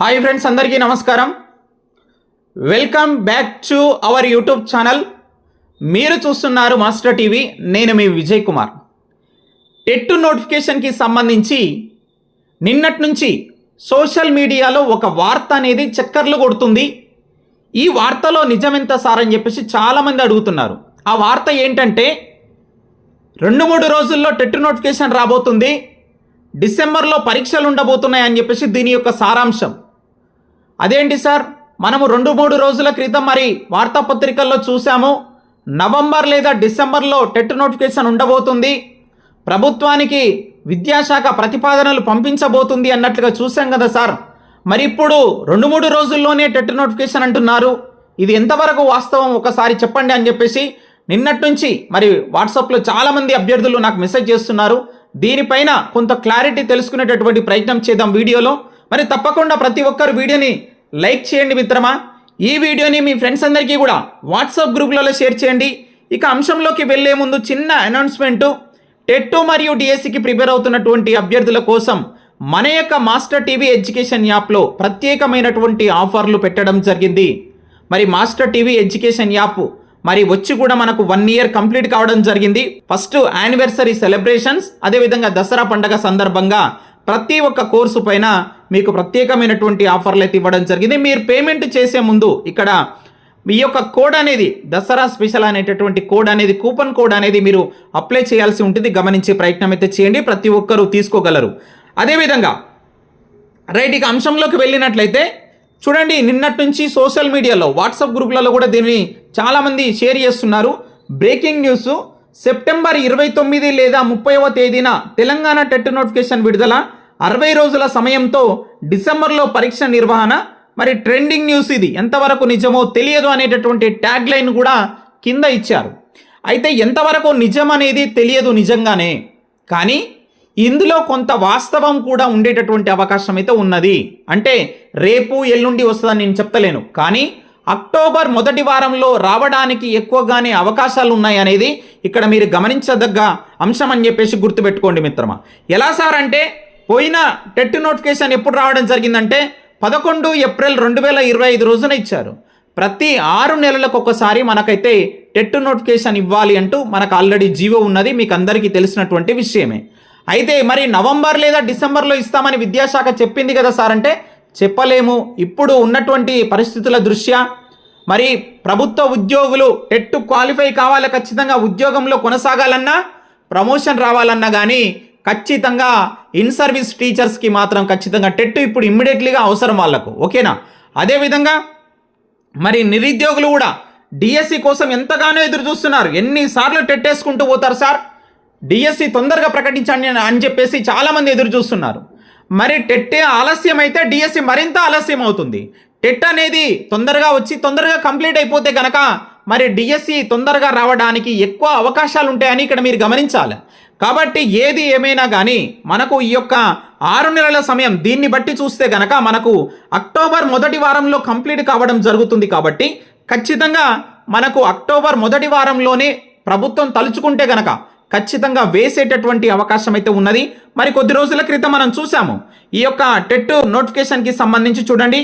Hi friends అందరికీ నమస్కారం. Welcome back to our YouTube channel. మీరు చూస్తున్నారు మాస్టర్ టీవీ నేను మీ విజయ్ కుమార్. టెట్ నోటిఫికేషన్కి సంబంధించి నిన్నటి నుంచి సోషల్ మీడియాలో ఒక వార్త అనేది చక్కర్లు కొడుతుంది. ఈ వార్తలో నిజమెంత సార్ అని చెప్పేసి చాలామంది అడుగుతున్నారు. ఆ వార్త ఏంటంటే రెండు మూడు రోజుల్లో టెట్ నోటిఫికేషన్ రాబోతుంది. డిసెంబర్లో పరీక్షలు ఉండబోతున్నాయని చెప్పేసి దీని యొక్క సారాంశం. అదేంటి సార్? మనము రెండు మూడు రోజుల క్రితం మరి వార్తాపత్రికల్లో చూసాము నవంబర్ లేదా డిసెంబర్లో టెట్ నోటిఫికేషన్ ఉండబోతుంది. ప్రభుత్వానికి విద్యాశాఖ ప్రతిపాదనలు పంపించబోతుంది అన్నట్లుగా చూసాం కదా సార్. మరి ఇప్పుడు రెండు మూడు రోజుల్లోనే టెట్ నోటిఫికేషన్ అంటున్నారు. ఇది ఎంతవరకు వాస్తవం? ఒకసారి చెప్పండి అని చెప్పేసి నిన్నటి నుంచి మరి వాట్సాప్లో చాలామంది అభ్యర్థులు నాకు మెసేజ్ చేస్తున్నారు. దీనిపైన కొంత క్లారిటీ తెలుసుకునేటటువంటి ప్రయత్నం చేద్దాం వీడియోలో. మరి తప్పకుండా ప్రతి ఒక్కరు వీడియోని లైక్ చేయండి మిత్రమా. ఈ వీడియోని మీ ఫ్రెండ్స్ అందరికీ కూడా వాట్సాప్ గ్రూప్లలో షేర్ చేయండి. ఇక అంశంలోకి వెళ్ళే ముందు చిన్న అనౌన్స్మెంటు. టెట్టు మరియు డిఎస్సికి ప్రిపేర్ అవుతున్నటువంటి అభ్యర్థుల కోసం మన యొక్క మాస్టర్ టీవీ ఎడ్యుకేషన్ యాప్లో ప్రత్యేకమైనటువంటి ఆఫర్లు పెట్టడం జరిగింది. మరి మాస్టర్ టీవీ ఎడ్యుకేషన్ యాప్ మరి వచ్చి కూడా మనకు వన్ ఇయర్ కంప్లీట్ కావడం జరిగింది. ఫస్ట్ యానివర్సరీ సెలబ్రేషన్స్ అదేవిధంగా దసరా పండగ సందర్భంగా ప్రతి ఒక్క కోర్సు పైన మీకు ప్రత్యేకమైనటువంటి ఆఫర్లు అయితే ఇవ్వడం జరిగింది. మీరు పేమెంట్ చేసే ముందు ఇక్కడ మీ యొక్క కోడ్ అనేది దసరా స్పెషల్ అనేటటువంటి కోడ్ అనేది కూపన్ కోడ్ అనేది మీరు అప్లై చేయాల్సి ఉంటుంది. గమనించే ప్రయత్నం అయితే చేయండి. ప్రతి ఒక్కరూ తీసుకోగలరు. అదేవిధంగా రైట్ ఇక అంశంలోకి వెళ్ళినట్లయితే చూడండి నిన్నటి నుంచి సోషల్ మీడియాలో వాట్సాప్ గ్రూప్లలో కూడా దీన్ని చాలామంది షేర్ చేస్తున్నారు. బ్రేకింగ్ న్యూస్ సెప్టెంబర్ ఇరవై తొమ్మిది లేదా ముప్పైవ తేదీన తెలంగాణ టెట్ నోటిఫికేషన్ విడుదల. అరవై రోజుల సమయంతో డిసెంబర్లో పరీక్ష నిర్వహణ. మరి ట్రెండింగ్ న్యూస్ ఇది. ఎంతవరకు నిజమో తెలియదు అనేటటువంటి ట్యాగ్ లైన్ కూడా కింద ఇచ్చారు. అయితే ఎంతవరకు నిజం అనేది తెలియదు నిజంగానే. కానీ ఇందులో కొంత వాస్తవం కూడా ఉండేటటువంటి అవకాశం అయితే ఉన్నది. అంటే రేపు ఎల్లుండి వస్తుందని నేను చెప్తలేను. కానీ అక్టోబర్ మొదటి వారంలో రావడానికి ఎక్కువగానే అవకాశాలు ఉన్నాయి అనేది ఇక్కడ మీరు గమనించదగ్గ అంశం అని చెప్పేసి గుర్తుపెట్టుకోండి మిత్రమా. ఎలా సార్ అంటే పోయిన టెట్ నోటిఫికేషన్ ఎప్పుడు రావడం జరిగిందంటే పదకొండు ఏప్రిల్ రెండు వేల ఇరవై ఐదు రోజున ఇచ్చారు. ప్రతి ఆరు నెలలకు ఒకసారి మనకైతే టెట్ నోటిఫికేషన్ ఇవ్వాలి అంటూ మనకు ఆల్రెడీ జీవో ఉన్నది మీకు అందరికీ తెలిసినటువంటి విషయమే. అయితే మరి నవంబర్ లేదా డిసెంబర్లో ఇస్తామని విద్యాశాఖ చెప్పింది కదా సార్ అంటే చెప్పలేము. ఇప్పుడు ఉన్నటువంటి పరిస్థితుల దృష్ట్యా మరి ప్రభుత్వ ఉద్యోగులు టెట్ క్వాలిఫై కావాలి ఖచ్చితంగా ఉద్యోగంలో కొనసాగాలన్నా ప్రమోషన్ రావాలన్నా కానీ ఖచ్చితంగా ఇన్ సర్వీస్ టీచర్స్కి మాత్రం ఖచ్చితంగా టెట్ ఇప్పుడు ఇమ్మీడియట్లీగా అవసరం వాళ్ళకు ఓకేనా? అదేవిధంగా మరి నిరుద్యోగులు కూడా డిఎస్సి కోసం ఎంతగానో ఎదురు చూస్తున్నారు. ఎన్నిసార్లు టెట్టేసుకుంటూ పోతారు సార్? డిఎస్సి తొందరగా ప్రకటించండి అని- అని చెప్పేసి చాలామంది ఎదురు చూస్తున్నారు. మరి టెట్టే ఆలస్యం అయితే డిఎస్సి మరింత ఆలస్యం అవుతుంది. టెట్ అనేది తొందరగా వచ్చి తొందరగా కంప్లీట్ అయిపోతే కనుక మరి డిఎస్సి తొందరగా రావడానికి ఎక్కువ అవకాశాలు ఉంటాయని ఇక్కడ మీరు గమనించాలి. కాబట్టి ఏది ఏమైనా కానీ మనకు ఈ యొక్క ఆరు నెలల సమయం దీన్ని బట్టి చూస్తే గనక మనకు అక్టోబర్ మొదటి వారంలో కంప్లీట్ కావడం జరుగుతుంది కాబట్టి ఖచ్చితంగా మనకు అక్టోబర్ మొదటి వారంలోనే ప్రభుత్వం తలుచుకుంటే గనక ఖచ్చితంగా వేసేటటువంటి అవకాశం అయితే ఉన్నది. మరి కొద్ది రోజుల క్రితం మనం చూసాము ఈ యొక్క టెట్ నోటిఫికేషన్కి సంబంధించి చూడండి.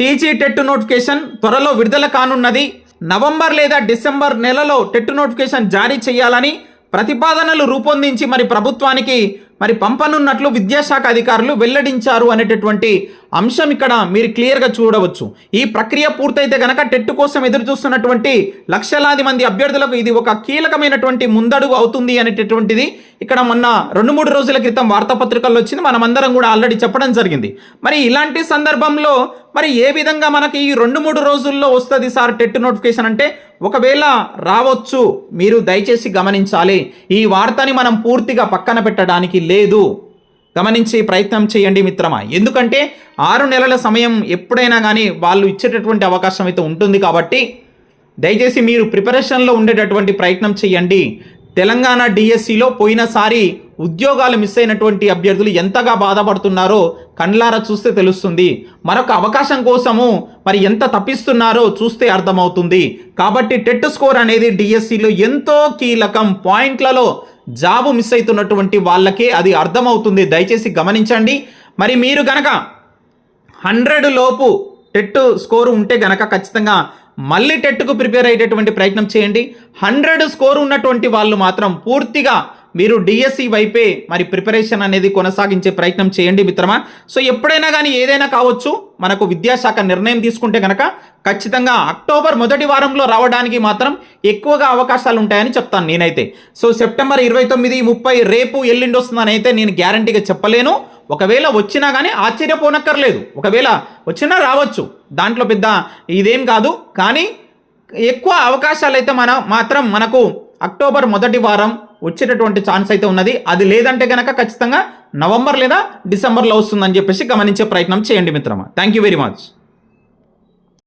టీజీ టెట్ నోటిఫికేషన్ త్వరలో విడుదల కానున్నది. నవంబర్ లేదా డిసెంబర్ నెలలో టెట్ నోటిఫికేషన్ జారీ చేయాలని ప్రతిపాదనలు రూపొందించి మరి ప్రభుత్వానికి మరి పంపనున్నట్లు విద్యాశాఖ అధికారులు వెల్లడించారు అనేటటువంటి అంశం ఇక్కడ మీరు క్లియర్గా చూడవచ్చు. ఈ ప్రక్రియ పూర్తయితే గనక టెట్ కోసం ఎదురు చూస్తున్నటువంటి లక్షలాది మంది అభ్యర్థులకు ఇది ఒక కీలకమైనటువంటి ముందడుగు అవుతుంది అనేటటువంటిది ఇక్కడ మొన్న రెండు మూడు రోజుల క్రితం వార్తాపత్రికల్లో వచ్చింది. మనమందరం కూడా ఆల్రెడీ చెప్పడం జరిగింది. మరి ఇలాంటి సందర్భంలో మరి ఏ విధంగా మనకి ఈ రెండు మూడు రోజుల్లో వస్తుంది సార్ టెట్ నోటిఫికేషన్ అంటే? ఒకవేళ రావచ్చు మీరు దయచేసి గమనించాలి. ఈ వార్తని మనం పూర్తిగా పక్కన పెట్టడానికి లేదు. గమనించి ప్రయత్నం చేయండి మిత్రమా. ఎందుకంటే ఆరు నెలల సమయం ఎప్పుడైనా కానీ వాళ్ళు ఇచ్చేటటువంటి అవకాశం అయితే ఉంటుంది కాబట్టి దయచేసి మీరు ప్రిపరేషన్లో ఉండేటటువంటి ప్రయత్నం చేయండి. తెలంగాణ డిఎస్సిలో పోయినసారి ఉద్యోగాలు మిస్ అయినటువంటి అభ్యర్థులు ఎంతగా బాధపడుతున్నారో కండ్లారా చూస్తే తెలుస్తుంది. మరొక అవకాశం కోసము మరి ఎంత తప్పిస్తున్నారో చూస్తే అర్థమవుతుంది. కాబట్టి టెట్ స్కోర్ అనేది డిఎస్సిలో ఎంతో కీలకం. పాయింట్లలో జాబు మిస్ అవుతున్నటువంటి వాళ్ళకే అది అర్థమవుతుంది. దయచేసి గమనించండి. మరి మీరు గనక హండ్రెడ్ లోపు టెట్ స్కోర్ ఉంటే గనక ఖచ్చితంగా మళ్ళీ టెట్కు ప్రిపేర్ అయ్యేటటువంటి ప్రయత్నం చేయండి. హండ్రెడ్ స్కోర్ ఉన్నటువంటి వాళ్ళు మాత్రం పూర్తిగా మీరు డిఎస్సి వైపే మరి ప్రిపరేషన్ అనేది కొనసాగించే ప్రయత్నం చేయండి మిత్రమా. సో ఎప్పుడైనా కానీ ఏదైనా కావచ్చు మనకు విద్యాశాఖ నిర్ణయం తీసుకుంటే కనుక ఖచ్చితంగా అక్టోబర్ మొదటి వారంలో రావడానికి మాత్రం ఎక్కువగా అవకాశాలు ఉంటాయని చెప్తాను నేనైతే. సో సెప్టెంబర్ ఇరవై తొమ్మిది ముప్పై రేపు ఎల్లుండి వస్తుందని అయితే నేను గ్యారంటీగా చెప్పలేను. ఒకవేళ వచ్చినా కానీ ఆశ్చర్యపోనక్కర్లేదు. ఒకవేళ వచ్చినా రావచ్చు. దాంట్లో పెద్ద ఇదేం కాదు. కానీ ఎక్కువ అవకాశాలు అయితే మన మాత్రం మనకు అక్టోబర్ మొదటి వారం వచ్చేటటువంటి ఛాన్స్ అయితే ఉన్నది. అది లేదంటే కనుక ఖచ్చితంగా నవంబర్ లేదా డిసెంబర్లో వస్తుందని చెప్పేసి గమనించే ప్రయత్నం చేయండి మిత్రమా. Thank you very much